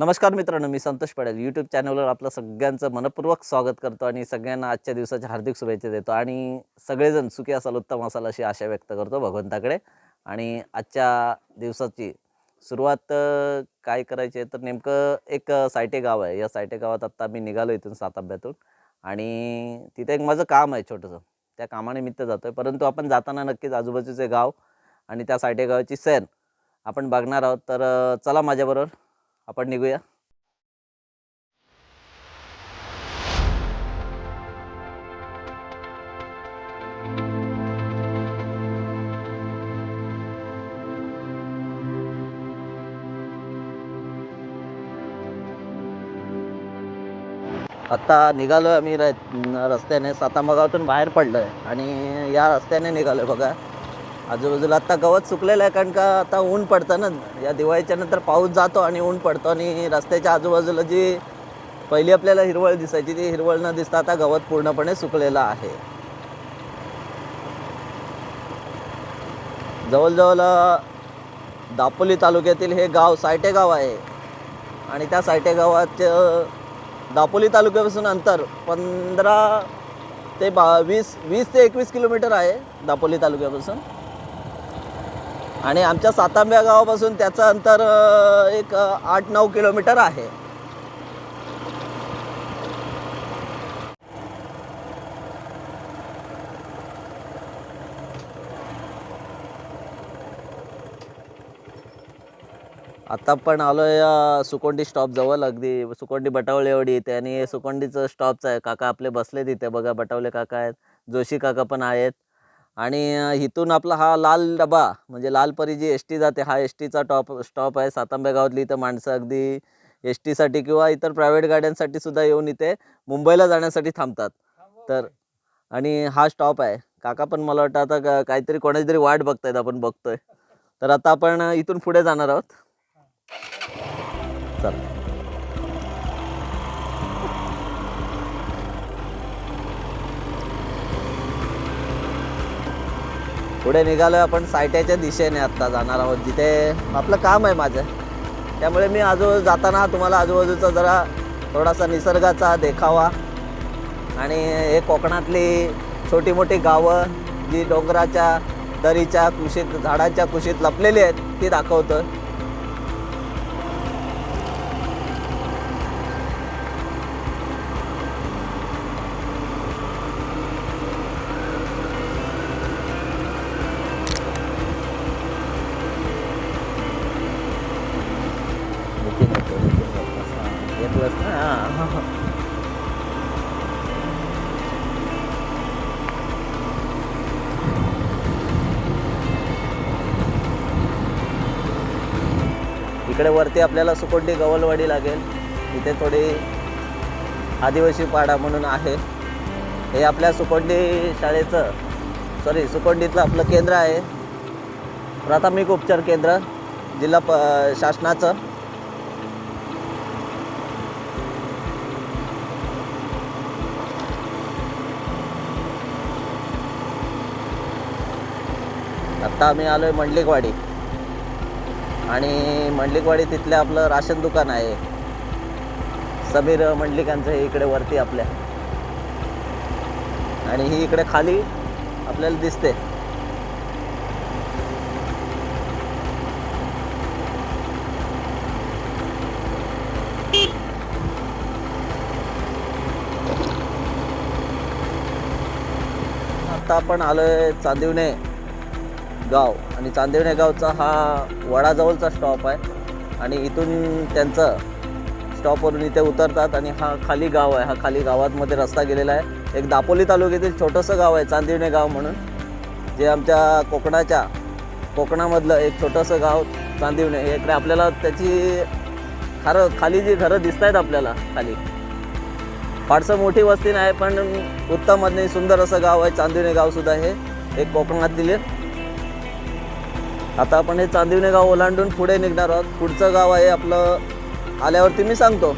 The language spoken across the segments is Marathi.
नमस्कार मित्रांनो मी संतोष पडेल. यूट्यूब चॅनलवर आपलं सगळ्यांचं मनपूर्वक स्वागत करतो आणि सगळ्यांना आजच्या दिवसाच्या हार्दिक शुभेच्छा देतो. आणि सगळेजण सुखी असाल उत्तम असाल अशी आशा व्यक्त करतो भगवंताकडे. आणि आजच्या दिवसाची सुरुवात काय करायची आहे तर नेमकं एक सायटे गाव आहे. या सायटे गावात आत्ता मी निघालो इथून साताब्यातून. आणि तिथे एक माझं काम आहे छोटंसं. त्या कामानिमित्त जातो आहे परंतु आपण जाताना नक्कीच आजूबाजूचे गाव आणि त्या सायटे गावाची सैर आपण बघणार आहोत. तर चला माझ्याबरोबर आपण निघूया. आत्ता निघालो आहे आम्ही रस्त्याने. सातामगावातून बाहेर पडलो आहे आणि या रस्त्याने निघालो आहे बघा. आजूबाजूला आता गवत सुकलेलं आहे कारण का आता ऊन पडतं ना. या दिवाळीच्या नंतर पाऊस जातो आणि ऊन पडतो आणि रस्त्याच्या आजूबाजूला जी पहिली आपल्याला हिरवळ दिसायची ती हिरवळ न दिसता आता गवत पूर्णपणे सुकलेलं आहे. जवळजवळ दापोली तालुक्यातील हे गाव सायटे गाव आहे. आणि त्या सायटे गावाचं दापोली तालुक्यापासून अंतर पंधरा ते बा वीस वीस ते एकवीस किलोमीटर आहे दापोली तालुक्यापासून. आणि आमच्या सातांब्या गावापासून त्याचं अंतर एक आठ नऊ किलोमीटर आहे. आता पण आलो या सुकोंडी स्टॉपजवळ अगदी. सुकोंडी बटावले एवढी इथे आणि सुकोंडीचं स्टॉपचं आहे. काका आपले बसले तिथे बघा बटावले काका आहेत. जोशी काका पण आहेत. आणि इथून आपला हा लाल डबा म्हणजे लालपरी जी एस टी जाते हा एस टीचा टॉप स्टॉप आहे सातांब्या गावातली इथं माणसं अगदी एस टीसाठी किंवा इतर प्रायव्हेट गाड्यांसाठी सुद्धा येऊन इथे मुंबईला जाण्यासाठी थांबतात. तर आणि हा स्टॉप आहे. काका पण मला वाटतं आता काहीतरी कोणाची तरी वाट बघतायत आपण बघतोय. तर आता आपण इथून पुढे जाणार आहोत. चल. पुढे निघालो आपण सायट्याच्या दिशेने आत्ता जाणार आहोत जिथे आपलं काम आहे माझं. त्यामुळे मी आजू जाताना तुम्हाला आजूबाजूचा जरा थोडासा निसर्गाचा देखावा. आणि हे कोकणातली छोटी मोठी गावं जी डोंगराच्या दरीच्या कुशीत झाडांच्या कुशीत लपलेली आहेत ती दाखवतं हा, घेतलंस इकडे वरती आपल्याला सुकोंडी गवलवाडी लागेल. इथे थोडी आदिवासी पाडा म्हणून आहे. हे आपल्या सुकोंडी शाळेचं सॉरी सुकोंडीतलं आपलं केंद्र आहे. प्राथमिक उपचार केंद्र जिल्हा प शासनाचं. आता आम्ही आलो आहे मंडलिकवाडी. आणि मंडलिकवाडी तिथलं आपलं राशन दुकान आहे. समीर मंडलिकांचं हे इकडे वरती आपल्या. आणि ही इकडे खाली आपल्याला दिसते. आता आपण आलोय चांदिवणे गाव आणि चांदिवणे गावचा हा वडाजवळचा स्टॉप आहे. आणि इथून त्यांचं स्टॉपवरून इथे उतरतात आणि हा खाली गाव आहे. हा खाली गावातमध्ये रस्ता गेलेला आहे. एक दापोली तालुक्यातील छोटंसं गाव आहे चांदिवणे गाव म्हणून. जे आमच्या कोकणाच्या कोकणामधलं एक छोटंसं गाव चांदिवणे. हे इकडे आपल्याला त्याची खरं खाली जी घरं दिसत आहेत आपल्याला खाली. फारसं मोठी वस्ती नाही पण उत्तम आणि सुंदर असं गाव आहे. चांदिवणे गावसुद्धा हे एक कोकणातील आता आपण हे चांदिवणे गाव ओलांडून पुढे निघणार आहोत. पुढचं गाव आहे आपलं आल्यावरती मी सांगतो.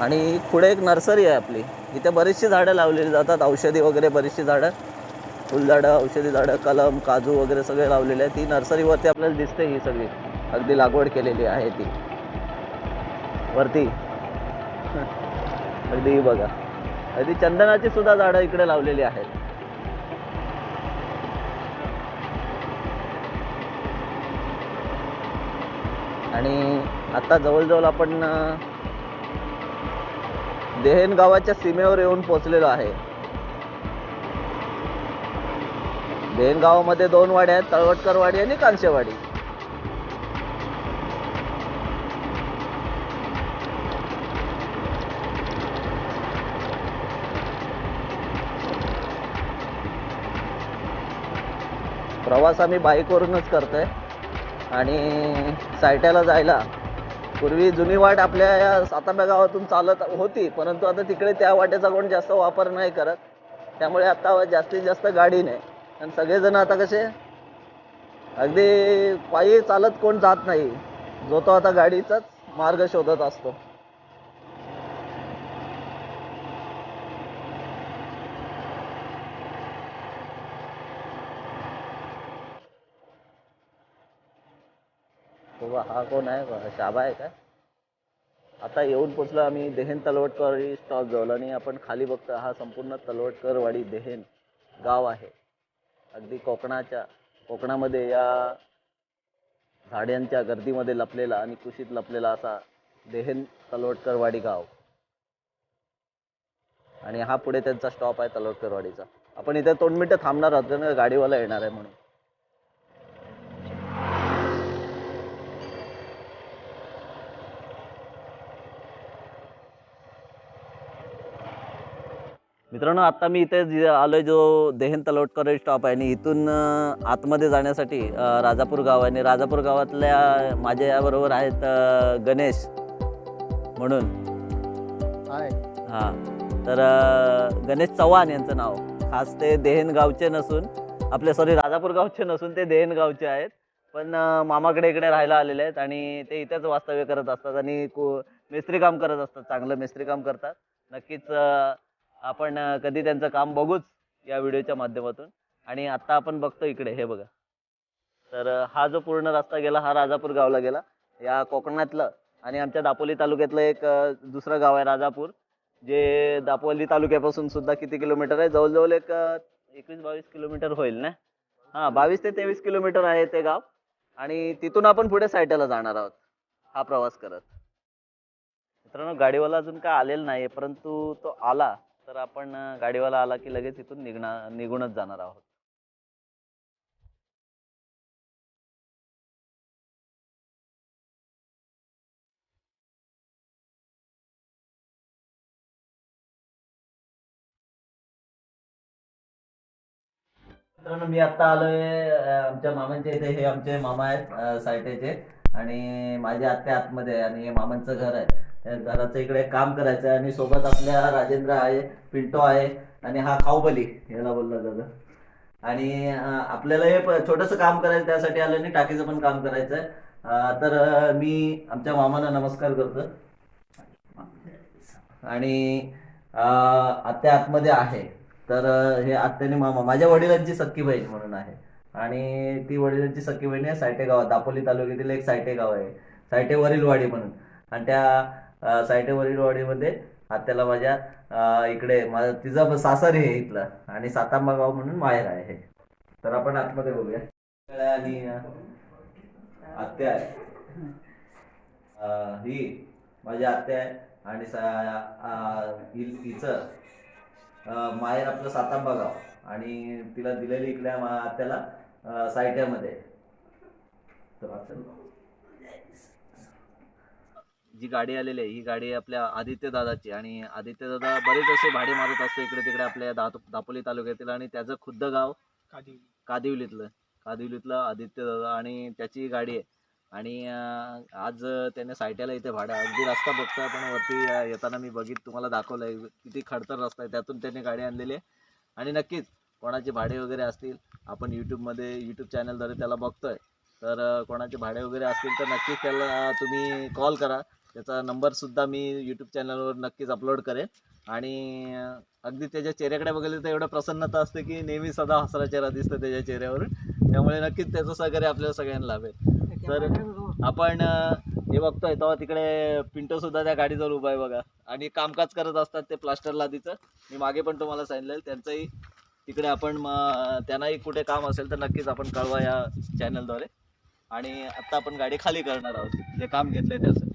आणि पुढे एक नर्सरी आहे आपली. इथे बरीचशी झाडं लावलेली जातात. औषधी वगैरे बरीचशी झाडं. फुलझाडं औषधी झाडं कलम काजू वगैरे सगळे लावलेले आहे ती नर्सरीवरती आपल्याला दिसते ही सगळी. अगदी लागवड केलेली आहे ती. वरती. अगदी बघा. अगदी चंदनाची सुद्धा झाडं इकडे लावलेली आहेत. आणि आता जवळजवळ आपण देहेन गावाच्या सीमेवर येऊन पोहोचलेलो आहे. देहेन गावामध्ये दोन वाड्या आहेत तळवटकरवाडी आणि कांशेवाडी प्रवास आम्ही बाईकवरूनच करतोय. आणि सायट्याला जायला पूर्वी जुनी वाट आपल्या या सातांब्या गावातून चालत होती परंतु आता तिकडे त्या वाटेचा कोण जास्त वापर नाही करत. त्यामुळे आता जास्तीत जास्त गाडी नाही. आणि सगळेजण आता कसे अगदी पायी चालत कोण जात नाही. जो तो आता गाडीचाच मार्ग शोधत असतो. हा कोण आहे? शाबा आहे काय? आता येऊन पोचलो आम्ही देहेन तलवटकरवाडी स्टॉप जवळ आणि आपण खाली बघतो हा संपूर्ण तलवटकरवाडी देहेन गाव आहे. अगदी कोकणाच्या कोकणामध्ये या झाड्यांच्या गर्दीमध्ये लपलेला आणि कुशीत लपलेला असा देहेन तलवटकरवाडी गाव. आणि हा पुढे त्यांचा स्टॉप आहे तलवटकरवाडीचा. आपण इथे दोन मिनिटं थांबणार आहोत कारण गाडीवाला येणार आहे म्हणून. मित्रांनो आता मी इथे जे आलोय जो देहेन तलवटकर स्टॉप आहे आणि इथून आतमध्ये जाण्यासाठी राजापूर गाव आहे. आणि राजापूर गावातल्या माझ्या याबरोबर आहेत गणेश म्हणून. आहे हां. तर गणेश चव्हाण यांचं नाव. खास ते देहेन गावचे नसून आपले सॉरी राजापूर गावचे नसून ते देहेन गावचे आहेत. पण मामाकडे इकडे राहायला आलेले आहेत आणि ते इथेच वास्तव्य करत असतात आणि को मिस्त्री काम करत असतात चांगलं मिस्त्री काम करतात. नक्कीच आपण कधी त्यांचं काम बघूच या व्हिडिओच्या माध्यमातून. आणि आत्ता आपण बघतो इकडे हे बघा. तर हा जो पूर्ण रस्ता गेला हा राजापूर गावला गेला. या कोकणातलं आणि आमच्या दापोली तालुक्यातलं एक दुसरं गाव आहे राजापूर जे दापोली तालुक्यापासून सुद्धा किती किलोमीटर आहे? जवळजवळ एक एकवीस बावीस किलोमीटर होईल ना? हां बावीस ते तेवीस किलोमीटर आहे ते गाव. आणि तिथून आपण पुढे सायट्याला जाणार आहोत हा प्रवास करत. मित्रांनो गाडीवाला अजून काय आलेला नाही परंतु तो आला. तर आपण गाडीवाला आला की लगेच इथून निघणार निघूनच जाणार आहोत. मित्रांनो मी आता आलोय आमच्या मामांच्या इथे. हे आमचे मामा आहेत सायटेचे. आणि माझ्या आत्या आतमध्ये आणि हे मामांचं घर आहे. घराचं इकडे काम करायचं आहे. आणि सोबत आपल्या राजेंद्र आहे पिंटो आहे आणि हा खाऊबली याला बोलला जातं. आणि आपल्याला हे छोटंसं काम करायचं त्यासाठी आलं आणि टाकीचं पण काम करायचं आहे. तर मी आमच्या मामाला नमस्कार करतो. आणि आत्या आतमध्ये आहे. तर हे आत्याने मामा माझ्या वडिलांची सख्खी बहीण म्हणून आहे. आणि ती वडिलांची सख्खी बहीण आहे सायटे गावात दापोली तालुक्यातील एक सायटे गाव आहे. सायटे वरीलवाडी म्हणून. आणि त्या सायटेवरील वाडीमध्ये आत्याला माझ्या इकडे माझा तिचा सासर आहे इथला आणि सातांबा गाव म्हणून माहेर आहे तर आपण आतमध्ये बघूया. आणि आत्या आहे. ही माझी आत्या आहे आणि हिचं माहेर आपलं सातांबा गाव आणि तिला दिलेली इकडल्या आत्याला सायट्यामध्ये. तर जी गाडी आलेली आहे ही गाडी आपल्या आदित्य दादाची आणि आदित्य दादा बरेच असे भाडे मारत असतो इकडे तिकडे आपल्या दा दापोली तालुक्यातील आणि त्याचं खुद्द गाव कादिवलीतलं कादिवलीतलं आदित्य दादा आणि त्याची गाडी आहे. आणि आज त्याने सायट्याला इथे भाडं अगदी रस्ता बघतोय पण वरती येताना मी बघित तुम्हाला दाखवलंय किती खडतर रस्ता आहे त्यातून त्याने गाडी आणलेली आहे. आणि नक्कीच कोणाचे भाडे वगैरे असतील आपण यूट्यूबमध्ये यूट्यूब चॅनलद्वारे त्याला बघतोय. तर कोणाचे भाडे वगैरे असतील तर नक्कीच त्याला तुम्ही कॉल करा. त्याचा नंबरसुद्धा मी यूट्यूब चॅनलवर नक्कीच अपलोड करेन. आणि अगदी त्याच्या चेहऱ्याकडे बघितलं तर एवढं प्रसन्नता असते की नेहमी सदा हसरा चेहरा दिसतो त्याच्या चेहऱ्यावरून. त्यामुळे नक्कीच त्याचं सहकार्य आपल्याला सगळ्यांना लाभेल. तर आपण हे बघतोय तेव्हा तिकडे पिंटो सुद्धा त्या गाडीजवळ उभा आहे बघा. आणि कामकाज करत असतात ते प्लास्टर लादीचं. मी मागे पण तुम्हाला सांगितलेलं त्यांचंही तिकडे आपण त्यांनाही कुठे काम असेल तर नक्कीच आपण कळवा या चॅनलद्वारे आणि आता आपण गाडी खाली करणार आहोत. जे काम घेतलंय त्यासाठी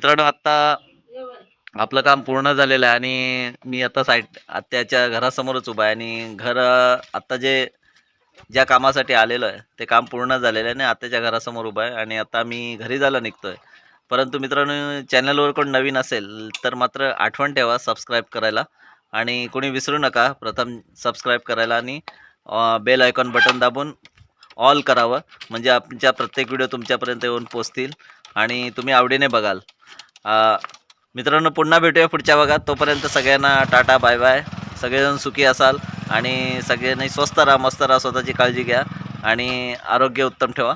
मित्रांनो आता आपलं काम पूर्ण झालेलं आहे आणि मी आता साईट आत्याच्या घरासमोरच उभा आहे आणि घर आत्ता जे ज्या कामासाठी आलेलो आहे ते काम पूर्ण झालेलं आहे आणि आत्याच्या घरासमोर उभा आहे आणि आता मी घरी जायला निघतोय. परंतु मित्रांनो चॅनलवर कोण नवीन असेल तर मात्र आठवण ठेवा सबस्क्राईब करायला. आणि कोणी विसरू नका प्रथम सबस्क्राईब करायला आणि बेल आयकॉन बटन दाबून ऑल करावं. म्हणजे आमच्या प्रत्येक व्हिडिओ तुमच्यापर्यंत येऊन पोचतील आणि तुम्ही आवडीने बघाल. मित्रांनो पुन्हा भेटूया पुढच्या भागात. तोपर्यंत सगळ्यांना टाटा बाय बाय. सगळेजण सुखी असाल आणि सगळ्यांनी स्वस्त राहा मस्त राहा स्वतःची काळजी घ्या आणि आरोग्य उत्तम ठेवा.